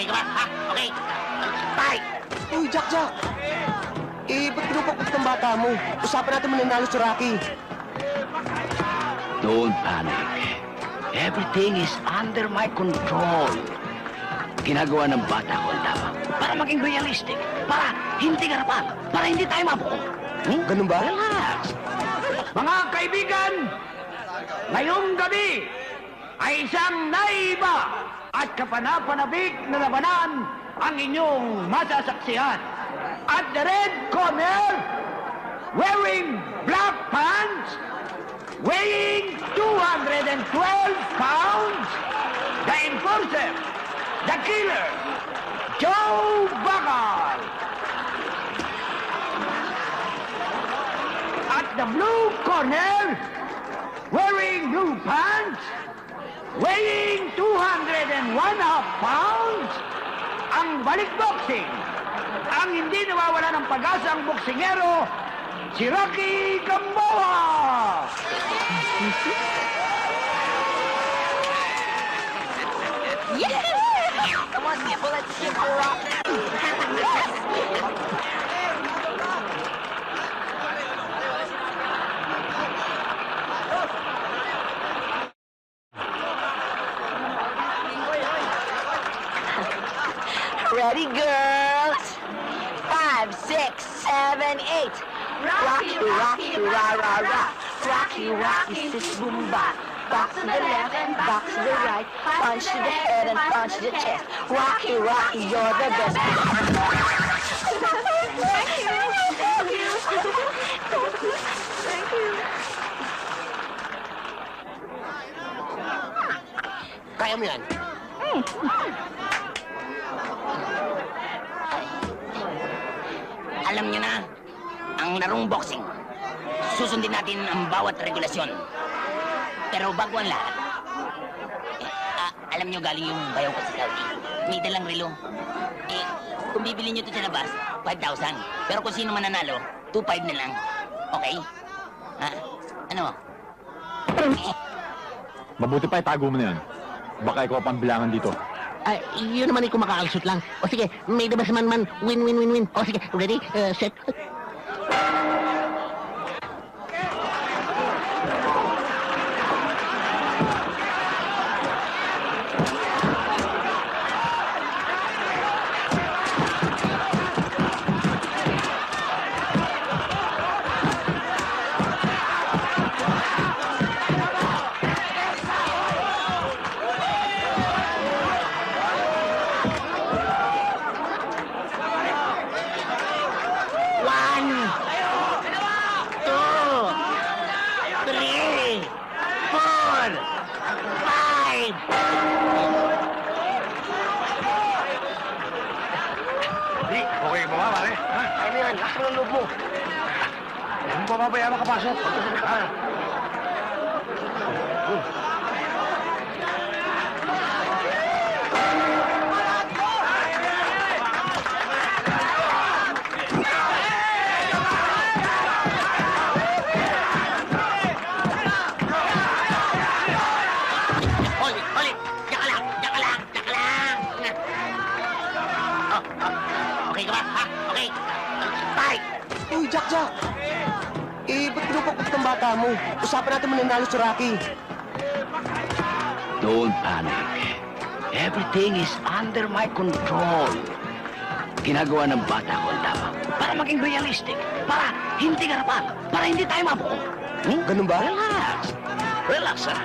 Okay ka ba? Ha? Okay? Fight! Uy, Jack, Jack! Eh, ba't pinupakot ng bata mo? Usapan natin mananalo si Rocky. Don't panic. Everything is under my control. Ginagawa ng bata ko ang tama. Para maging realistic. Para hindi garapan. Para hindi tayo mabuko. Hmm? Ganun ba? Relax. Mga kaibigan, ngayong gabi ay isang naiba at kapanapanabik na labanan ang inyong masasaksihan. At the red corner, wearing black pants, weighing 212 pounds, the enforcer, the killer, Joe Bagal. At the blue corner, wearing blue pants, weighing 201 half pounds, ang balik boxing. Ang hindi nawawala ng pag-asa ang boksingero, si Rocky Gamboa! Come on, people, let's give her rock. Ready, girls? Five, six, seven, eight. Rocky, rocky, ra, ra, ra. Rocky, rocky, sis, boom, bop. Box to the left and box to the right. Punch to the head and punch to the chest. Rocky, Rocky, you're the best. Thank you. Thank you. Thank you. Kaya mo yan. Alam niyo na, ang larong boxing, susundin natin ang bawat regulasyon. Pero bago ang lahat, eh, ah, alam niyo galing yung bayaw ko sa Saudi. May dalang relo. Eh, kung bibili niyo ito sa labas, 5,000. Pero kung sino mananalo, 2,500 na lang. Okay? Ha? Ano? Mabuti pa itago mo na yan. Baka ikaw pang bilangan dito. Ay, yun naman ay kumakaalsot lang. O sige, may dabas man man. Win, win, win, win. O sige, ready, uh, set. One, two, three, four, five. Di, okay mo ba, pare? Ha? Kaya mo yan. Lakas mo ng loob mo. Pamabaya makapasok. Ha? Holy, holy! Diyan ka lang! Diyan ka lang! Diyan ka lang! Oh, oh. Okay ka ba? Ha? Okay? Fight! Uy, Jack, Jack! Ba't pinupakot ng bata mo? Usapan natin mananalo si Rocky. Don't panic. Everything is under my control. Ginagawa ng bata ko ang tama. Para maging realistic. Para hindi garapan. Para hindi tayo mabuko. Hmm? Ganun ba? Relax. Relax, ha?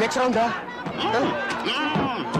Next round, ha? Mm. Mm.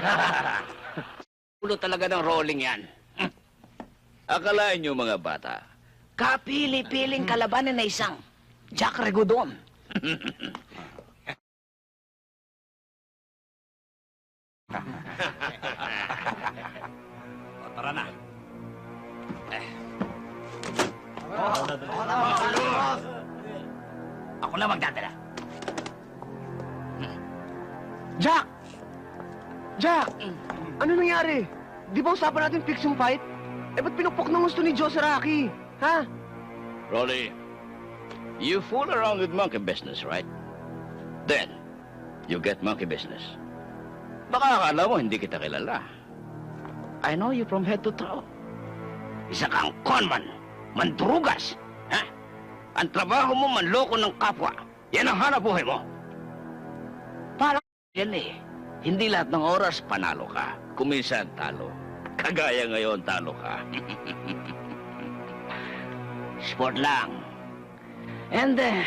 Ulo talaga ng rolling yan. Akalain niyo mga bata, Kapili-piling kalabanan na isang Jack Regodon. tara na. Ako na magdadala. Ano nangyari? Di ba usapan natin fix yung fight? Eh, ba't pinukpok ng gusto ni Joe sa Rocky? Ha? Rolly, you fool around with monkey business, right? Then, you get monkey business. Baka akala mo hindi kita kilala. I know you from head to toe. Isa kang conman, mandrugas. Ha? Ang trabaho mo manloko ng kapwa. Yan ang hanap buhay mo. Parang yan eh. Hindi lahat ng oras panalo ka. Kuminsan talo. Kagaya ngayon talo ka. Sport lang. And uh,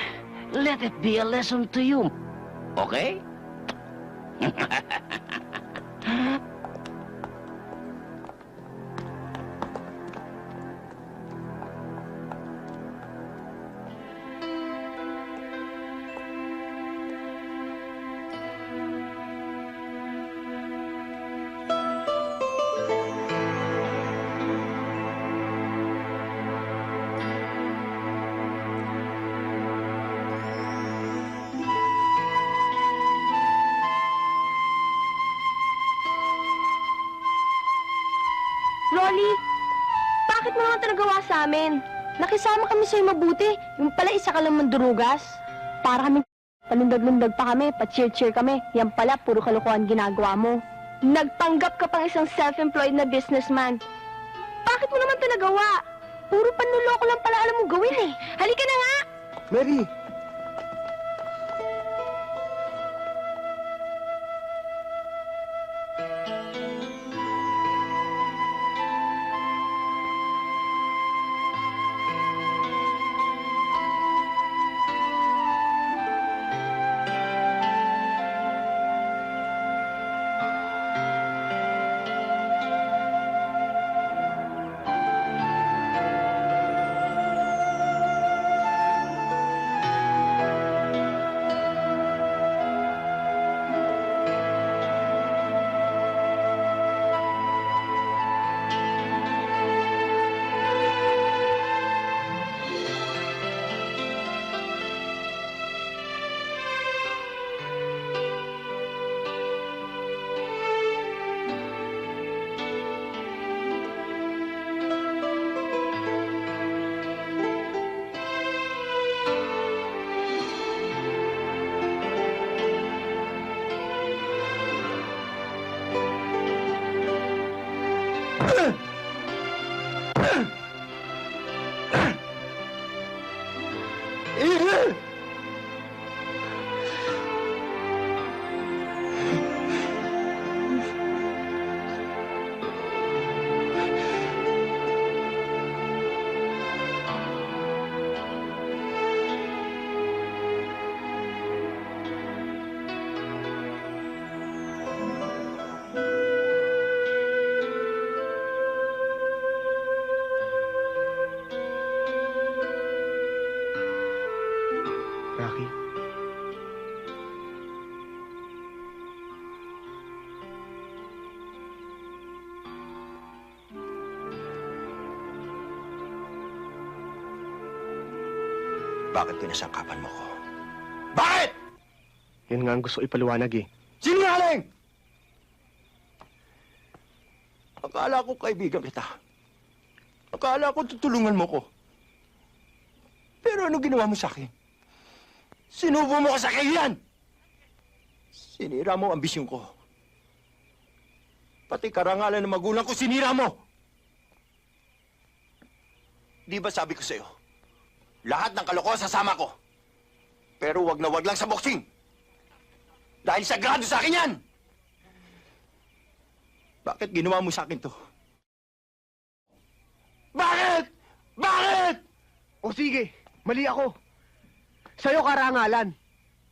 let it be a lesson to you. Okay? Rolly, bakit mo naman nagawa sa amin? Nakisama kami sa'yo mabuti. Yung pala isa ka lang mandurugas. Para kami palundag-lundag pa kami, pa-cheer-cheer kami. Yan pala, puro kalokohan ginagawa mo. Nagpanggap ka pang isang self-employed na businessman. Bakit mo naman ito nagawa? Puro panluloko lang pala alam mo gawin eh. Halika na nga! Mary! है Rocky? Bakit pinasangkapan mo ko? Bakit? Yan nga ang gusto ipaliwanag eh. Sinungaling! Akala ko kaibigan kita. Akala ko tutulungan mo ko. Pero ano ginawa mo sa akin? Sinubo mo ko sa kailan! Sinira mo ang ambisyon ko. Pati karangalan ng magulang ko, sinira mo! Di ba sabi ko sa'yo, lahat ng kalokohan sasama ko. Pero wag na wag lang sa boxing. Dahil sagrado sa akin yan! Bakit ginawa mo sa akin to? Bakit? Bakit? O sige, mali ako. Sa'yo karangalan.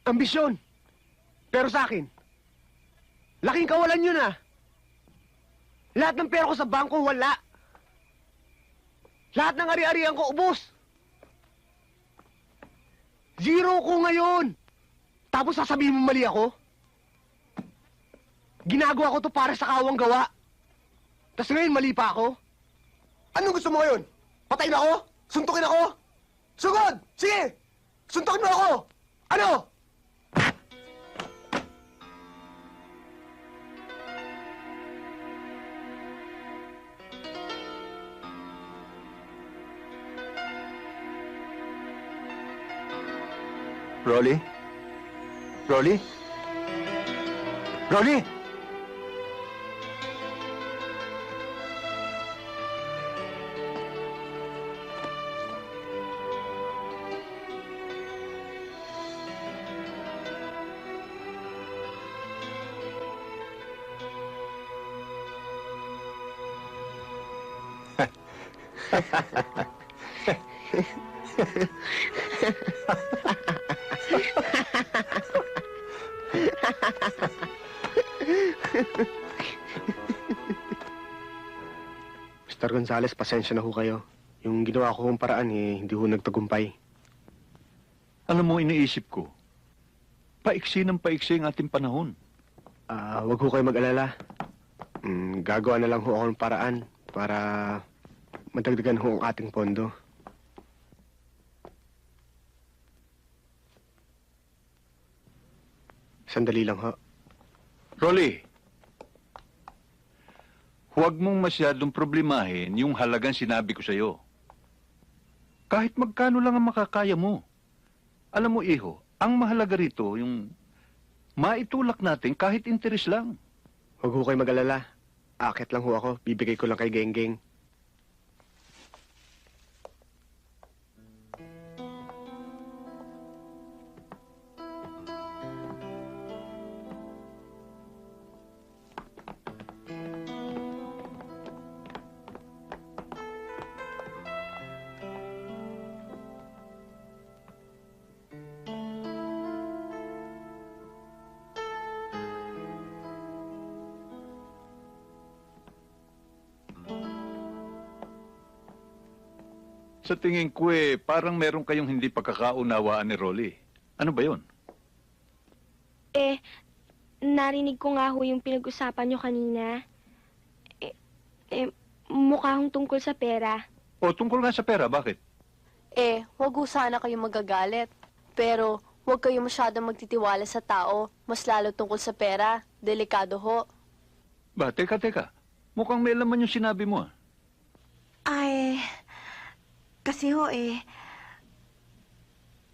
Ambisyon. Pero sa akin, laking kawalan yun ah. Lahat ng pera ko sa bangko, wala. Lahat ng ari-arian ko, ubos. Zero ko ngayon. Tapos sasabihin mo mali ako? Ginagawa ko to para sa kawang gawa. Tapos ngayon mali pa ako? Anong gusto mo ngayon? Patayin ako? Suntukin ako? Sugod! Sige! Suntukin mo ako! Ano? Rolly? Rolly? Rolly? Mr. Gonzales, pasensya na ho kayo. Yung ginawa ko kong paraan eh, hindi ho nagtagumpay. Alam mo, iniisip ko, paiksi ng paiksi ang ating panahon. Ah, wag ho kayo mag-alala. Mm, gagawa na lang ho ako ng paraan para madagdagan ho ang ating pondo. Sandali lang ho. Rolly, huwag mong masyadong problemahin yung halagang sinabi ko sa'yo. Kahit magkano lang ang makakaya mo. Alam mo, iho, ang mahalaga rito, yung maitulak natin kahit interes lang. Huwag ho kayo mag-alala. Akit lang ho ako. Bibigay ko lang kay Genggeng. Sa tingin ko eh, parang meron kayong hindi pagkakaunawaan ni Rolly. Ano ba yon? Eh, narinig ko nga ho yung pinag-usapan nyo kanina. Eh, eh, mukha hong tungkol sa pera. O tungkol nga sa pera, bakit? Eh, wag ho sana kayo magagalit. Pero, wag kayo masyadong magtitiwala sa tao. Mas lalo tungkol sa pera. Delikado ho. Ba, teka, teka. Mukhang may laman yung sinabi mo. ah. Kasi ho eh,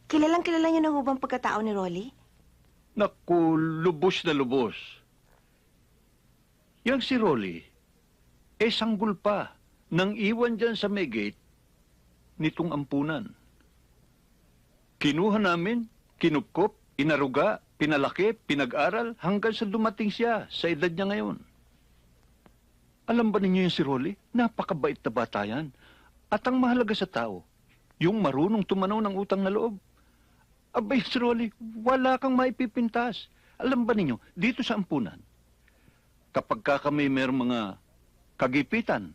kilalang kilala niyo na ho bang pagkatao ni Rolly? Naku, lubos na lubos. Yang si Rolly, eh sanggol pa nang iwan dyan sa may gate nitong ampunan. Kinuha namin, kinupkop, inaruga, pinalaki, pinag-aral hanggang sa dumating siya sa edad niya ngayon. Alam ba ninyo yung si Rolly? Napakabait na bata yan. At ang mahalaga sa tao, yung marunong tumanaw ng utang na loob. Abay, si Rolly, wala kang maipipintas. Alam ba ninyo, dito sa ampunan, kapag ka kami mayroong mga kagipitan,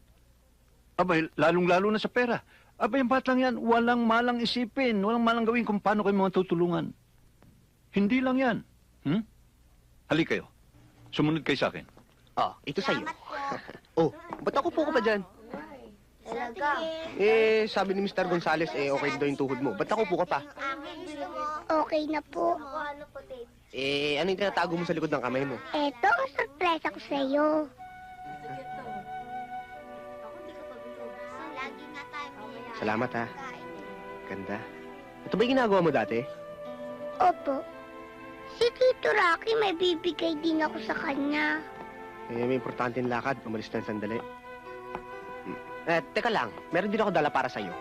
abay, lalong-lalo na sa pera, abay, yung batang yan, walang malang isipin, walang malang gawin kung paano kayo mga tutulungan. Hindi lang yan. Hmm? Halik kayo. Sumunod kayo sa akin. Oh, ito sa'yo. oh, ba't ako po ko pa dyan? Talaga. Eh, sabi ni Mr. Gonzales, eh, okay daw yung tuhod mo. Ba't ako po ka pa? Okay na po. Eh, ano yung tinatago mo sa likod ng kamay mo? Eto ang sorpresa ko sa iyo. Salamat ha. Ganda. Ito ba yung ginagawa mo dati? Opo. Si Tito Rocky may bibigay din ako sa kanya. Eh, may importanteng lakad. Umalis na sandali. Eh, teka lang. Meron din ako dala para sa'yo.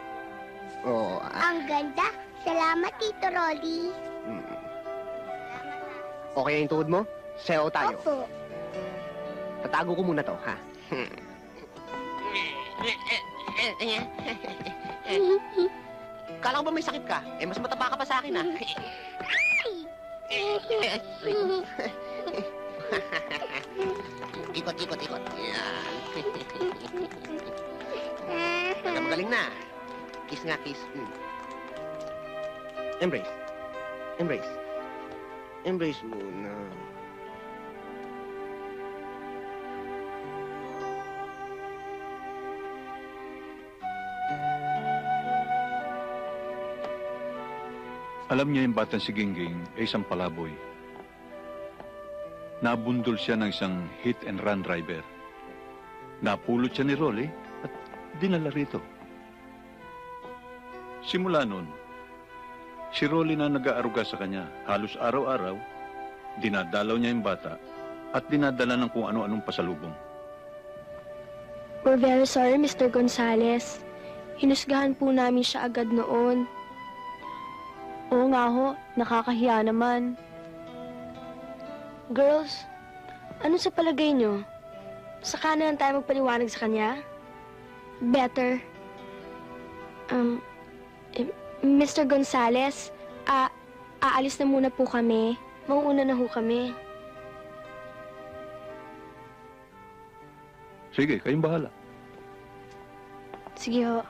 Oo. ah, Ang ganda. Salamat, Tito Rolly. hmm. Okay yung tuhod mo? Sayo tayo. Opo. Tatago ko muna to, ha? Kala ko ba may sakit ka? Eh, mas mataba ka pa sa akin, ha? ikot, ikot, ikot. Yan. Galing na. Kiss nga, kiss. Mm. Embrace. Embrace. Embrace muna. Alam niya yung batang si Gingging ay isang palaboy. Nabundol siya ng isang hit and run driver. Napulot siya ni Rolly at dinala rito. Simula noon, si Rolly na nag-aaruga sa kanya. Halos araw-araw, dinadalaw niya yung bata at dinadala ng kung ano-anong pasalubong. We're very sorry, Mr. Gonzales. Hinusgahan po namin siya agad noon. Oo nga ho, nakakahiya naman. Girls, ano sa palagay nyo? Saka na lang tayo magpaliwanag sa kanya? Better. Um, Mr. Gonzales, a aalis na muna po kami. Mauuna na ho kami. Sige, kayong bahala. Sige ho.